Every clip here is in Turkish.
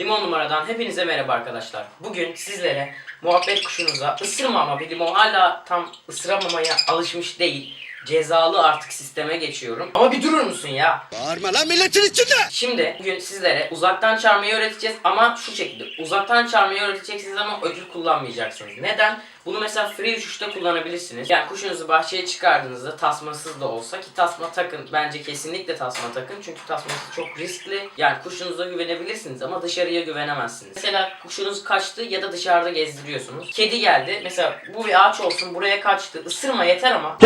Limon numaradan hepinize merhaba arkadaşlar. Bugün sizlere muhabbet kuşunuza ısırma ama bir limon hala tam ısıramamaya alışmış değil. Cezalı artık sisteme geçiyorum. Ama bir durur musun ya? Bağırma lan milletin içinde. Şimdi bugün sizlere uzaktan çağırmayı öğreteceğiz ama şu şekilde. Uzaktan çağırmayı öğreteceksiniz ama ödül kullanmayacaksınız. Neden? Bunu mesela free uçuşta kullanabilirsiniz. Yani kuşunuzu bahçeye çıkardığınızda tasmasız da olsa ki tasma takın. Bence kesinlikle tasma takın. Çünkü tasması çok riskli. Yani kuşunuza güvenebilirsiniz ama dışarıya güvenemezsiniz. Mesela kuşunuz kaçtı ya da dışarıda gezdiriyorsunuz. Kedi geldi. Mesela bu bir ağaç olsun buraya kaçtı. Isırma yeter ama.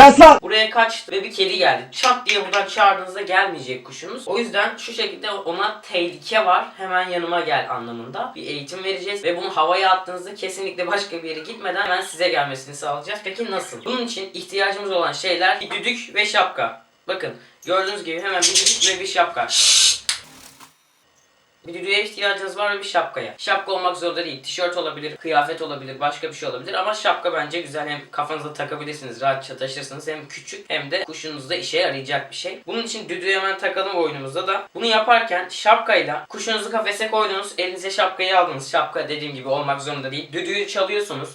Buraya kaçtı ve bir kedi geldi. Çat diye buradan çağırdığınızda gelmeyecek kuşunuz. O yüzden şu şekilde ona tehlike var. Hemen yanıma gel anlamında bir eğitim vereceğiz. Ve bunu havaya attığınızda kesinlikle başka bir yere gitmeden hemen size gelmesini sağlayacağız. Peki nasıl? Bunun için ihtiyacımız olan şeyler bir düdük ve şapka. Bakın gördüğünüz gibi hemen bir düdük ve bir şapka. Bir düdüğe ihtiyacınız var ve bir şapkaya. Şapka olmak zorunda değil. Tişört olabilir, kıyafet olabilir, başka bir şey olabilir. Ama şapka bence güzel. Hem kafanıza takabilirsiniz, rahatça taşırsınız. Hem küçük hem de kuşunuzda işe yarayacak bir şey. Bunun için düdüğü hemen takalım oyunumuzda da. Bunu yaparken şapkayla kuşunuzu kafese koydunuz. Elinize şapkayı aldınız. Şapka dediğim gibi olmak zorunda değil. Düdüğü çalıyorsunuz.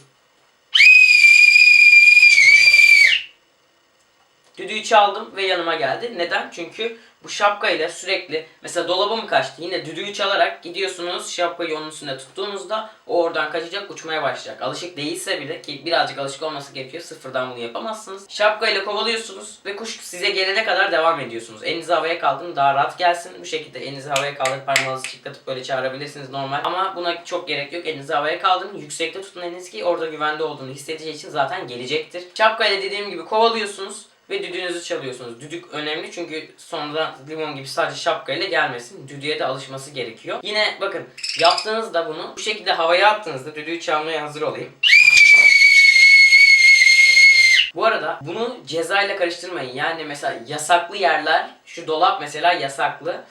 Düdüğü çaldım ve yanıma geldi. Neden? Çünkü bu şapkayla sürekli mesela dolaba mı kaçtı? Yine düdüğü çalarak gidiyorsunuz şapkayı onun üstünde tuttuğunuzda o oradan kaçacak uçmaya başlayacak. Alışık değilse bile ki birazcık alışık olması gerekiyor. Sıfırdan bunu yapamazsınız. Şapkayla kovalıyorsunuz ve kuş size gelene kadar devam ediyorsunuz. Elinizi havaya kaldırın daha rahat gelsin. Bu şekilde elinizi havaya kaldırıp parmağınızı çıtlatıp böyle çağırabilirsiniz normal. Ama buna çok gerek yok. Elinizi havaya kaldırın. Yüksekte tutun elinizi ki orada güvende olduğunu hissedeceği için zaten gelecektir. Şapkayla dediğim gibi kovalıyorsunuz ve düdüğünüzü çalıyorsunuz. Düdük önemli çünkü sonra limon gibi sadece şapkayla gelmesin. Düdüğe de alışması gerekiyor. Yine bakın yaptığınızda bunu bu şekilde havaya attığınızda düdüğü çalmaya hazır olayım. Bu arada bunu cezayla karıştırmayın. Yani mesela yasaklı yerler, şu dolap mesela yasaklı.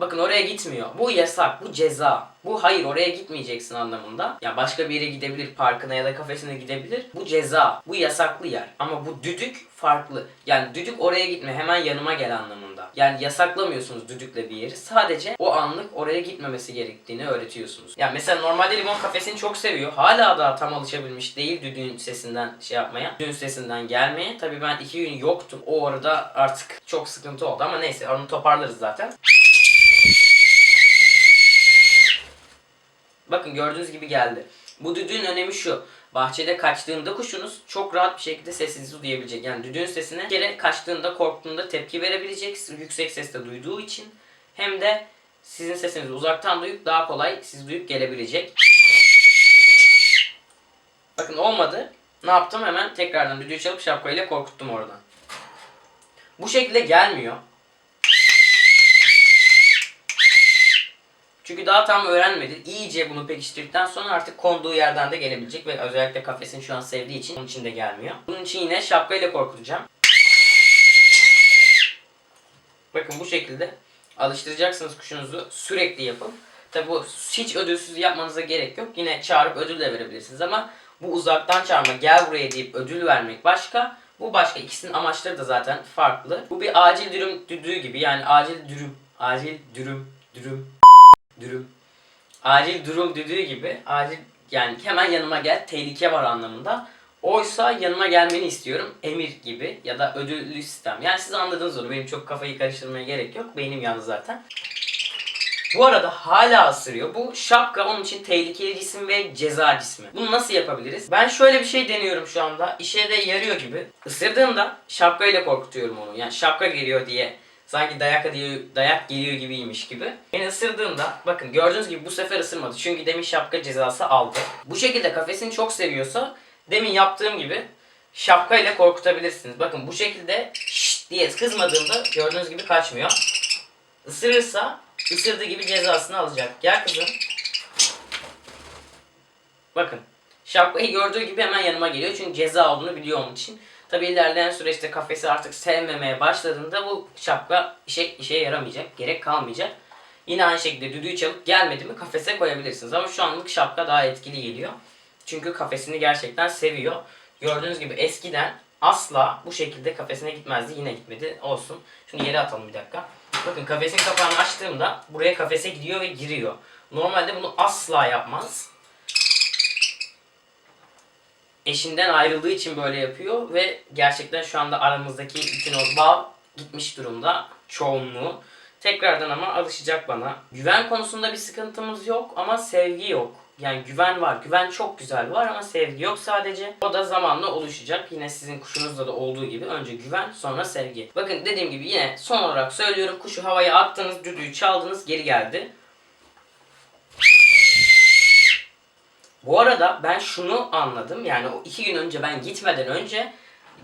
Bakın oraya gitmiyor. Bu yasak, bu ceza. Bu hayır oraya gitmeyeceksin anlamında. Ya başka bir yere gidebilir, parkına ya da kafesine gidebilir. Bu ceza, bu yasaklı yer. Ama bu düdük farklı. Yani düdük oraya gitme, hemen yanıma gel anlamında. Yani yasaklamıyorsunuz düdükle bir yeri. Sadece o anlık oraya gitmemesi gerektiğini öğretiyorsunuz. Yani mesela normalde limon kafesini çok seviyor. Hala daha tam alışabilmiş değil düdüğün sesinden şey yapmaya. Düdüğün sesinden gelmeye. Tabii ben iki gün yoktum. O arada artık çok sıkıntı oldu ama neyse onu toparlarız zaten. Bakın gördüğünüz gibi geldi. Bu düdüğün önemi şu. Bahçede kaçtığında kuşunuz çok rahat bir şekilde sesinizi duyabilecek. Yani düdüğün sesine kere kaçtığında, korktuğunda tepki verebilecek. Yüksek sesle duyduğu için. Hem de sizin sesinizi uzaktan duyup daha kolay siz duyup gelebilecek. Bakın olmadı. Ne yaptım? Hemen tekrardan düdüğü çalıp şapkayla korkuttum oradan. Bu şekilde gelmiyor. Çünkü daha tam öğrenmedi. İyice bunu pekiştirdikten sonra artık konduğu yerden de gelebilecek ve özellikle kafesini şu an sevdiği için onun için de gelmiyor. Bunun için yine şapkayla korkutacağım. Bakın bu şekilde alıştıracaksınız kuşunuzu. Sürekli yapın. Tabi bu hiç ödülsüz yapmanıza gerek yok. Yine çağırıp ödül de verebilirsiniz ama bu uzaktan çağırma gel buraya deyip ödül vermek başka. Bu başka. İkisinin amaçları da zaten farklı. Bu bir acil dürüm düdüğü gibi. Yani acil dürüm. Acil dürüm. Dürüm dürüm. Acil durum düdüğü gibi acil yani hemen yanıma gel tehlike var anlamında. Oysa yanıma gelmeni istiyorum emir gibi ya da ödüllü sistem. Yani siz anladınız onu benim çok kafayı karıştırmaya gerek yok. Beynim yandı zaten. Bu arada hala ısırıyor. Bu şapka onun için tehlikeli cisim ve ceza cismi. Bunu nasıl yapabiliriz? Ben şöyle bir şey deniyorum şu anda. İşe de yarıyor gibi. Isırdığında şapkayla korkutuyorum onu. Yani şapka geliyor diye Sanki dayak geliyor, dayak geliyor gibiymiş gibi. Beni ısırdığında bakın gördüğünüz gibi bu sefer ısırmadı. Çünkü demin şapka cezası aldı. Bu şekilde kafesini çok seviyorsa demin yaptığım gibi şapka ile korkutabilirsiniz. Bakın bu şekilde şşt diye kızmadığımda gördüğünüz gibi kaçmıyor. Isırırsa ısırdığı gibi cezasını alacak. Gel kızım. Bakın şapkayı gördüğü gibi hemen yanıma geliyor. Çünkü ceza olduğunu biliyor onun için. Tabi ilerleyen süreçte kafesi artık sevmemeye başladığında bu şapka işe, işe yaramayacak, gerek kalmayacak. Yine aynı şekilde düdüğü çalıp gelmedi mi kafese koyabilirsiniz. Ama şu anlık şapka daha etkili geliyor. Çünkü kafesini gerçekten seviyor. Gördüğünüz gibi eskiden asla bu şekilde kafesine gitmezdi. Yine gitmedi. Olsun. Şunu yere atalım bir dakika. Bakın kafesin kapağını açtığımda buraya kafese gidiyor ve giriyor. Normalde bunu asla yapmaz. Eşinden ayrıldığı için böyle yapıyor ve gerçekten şu anda aramızdaki bütün o bağ gitmiş durumda çoğunluğu. Tekrardan ama alışacak bana. Güven konusunda bir sıkıntımız yok ama sevgi yok. Yani güven var. Güven çok güzel var ama sevgi yok sadece. O da zamanla oluşacak. Yine sizin kuşunuzda da olduğu gibi önce güven sonra sevgi. Bakın dediğim gibi yine son olarak söylüyorum. Kuşu havaya attınız, düdüğü çaldınız, geri geldi. Bu arada ben şunu anladım. Yani o iki gün önce ben gitmeden önce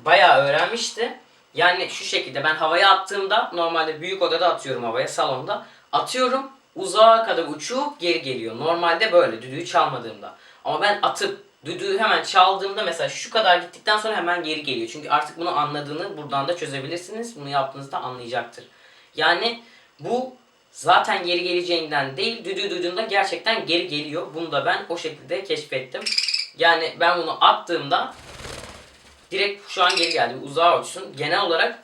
bayağı öğrenmişti. Yani şu şekilde ben havaya attığımda normalde büyük odada atıyorum havaya salonda. Atıyorum uzağa kadar uçup geri geliyor. Normalde böyle düdüğü çalmadığımda. Ama ben atıp düdüğü hemen çaldığımda mesela şu kadar gittikten sonra hemen geri geliyor. Çünkü artık bunu anladığını buradan da çözebilirsiniz. Bunu yaptığınızda anlayacaktır. Yani bu zaten geri geleceğinden değil düdüğü duyduğunda gerçekten geri geliyor. Bunu da ben o şekilde keşfettim. Yani ben bunu attığımda direkt şu an geri geldi. Uzağa uçsun. Genel olarak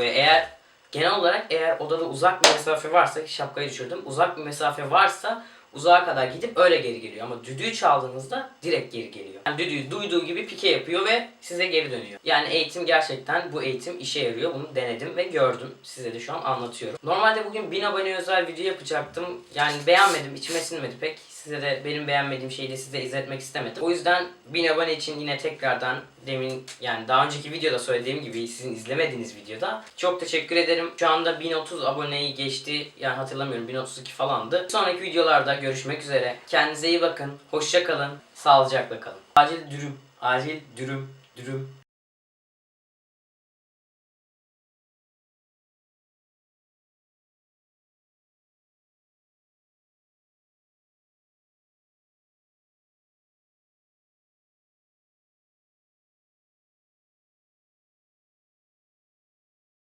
eğer genel olarak eğer odada uzak bir mesafe varsa şapkayı düşürdüm. Uzak bir mesafe varsa uzağa kadar gidip öyle geri geliyor. Ama düdüğü çaldığınızda direkt geri geliyor. Yani düdüğü duyduğu gibi pike yapıyor ve size geri dönüyor. Yani eğitim gerçekten bu eğitim işe yarıyor. Bunu denedim ve gördüm. Size de şu an anlatıyorum. Normalde bugün 1000 abone özel video yapacaktım. Yani beğenmedim, içime sinmedi pek. Size de benim beğenmediğim şeyi de size izletmek istemedim. O yüzden 1000 abone için yine tekrardan demin yani daha önceki videoda söylediğim gibi sizin izlemediğiniz videoda çok teşekkür ederim. Şu anda 1030 aboneyi geçti. Yani hatırlamıyorum 1032 falandı. Sonraki videolarda görüşmek üzere. Kendinize iyi bakın. Hoşça kalın. Sağlıcakla kalın. Acil dürüm. Acil dürüm. Dürüm.